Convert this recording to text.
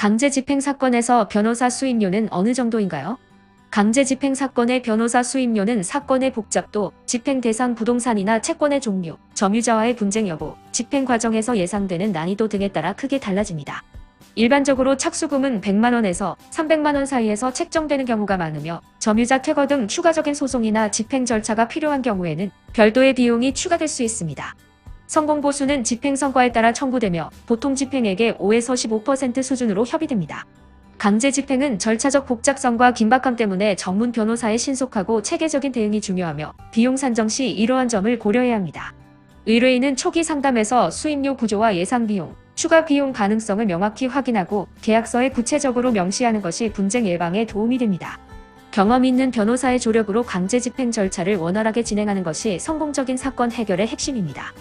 강제 집행 사건에서 변호사 수임료는 어느 정도인가요? 강제 집행 사건의 변호사 수임료는 사건의 복잡도, 집행 대상 부동산이나 채권의 종류, 점유자와의 분쟁 여부, 집행 과정에서 예상되는 난이도 등에 따라 크게 달라집니다. 일반적으로 착수금은 100만원에서 300만원 사이에서 책정되는 경우가 많으며 점유자 퇴거 등 추가적인 소송이나 집행 절차가 필요한 경우에는 별도의 비용이 추가될 수 있습니다. 성공 보수는 집행 성과에 따라 청구되며 보통 집행액의 5에서 15% 수준으로 협의됩니다. 강제 집행은 절차적 복잡성과 긴박함 때문에 전문 변호사의 신속하고 체계적인 대응이 중요하며 비용 산정 시 이러한 점을 고려해야 합니다. 의뢰인은 초기 상담에서 수임료 구조와 예상 비용, 추가 비용 가능성을 명확히 확인하고 계약서에 구체적으로 명시하는 것이 분쟁 예방에 도움이 됩니다. 경험 있는 변호사의 조력으로 강제 집행 절차를 원활하게 진행하는 것이 성공적인 사건 해결의 핵심입니다.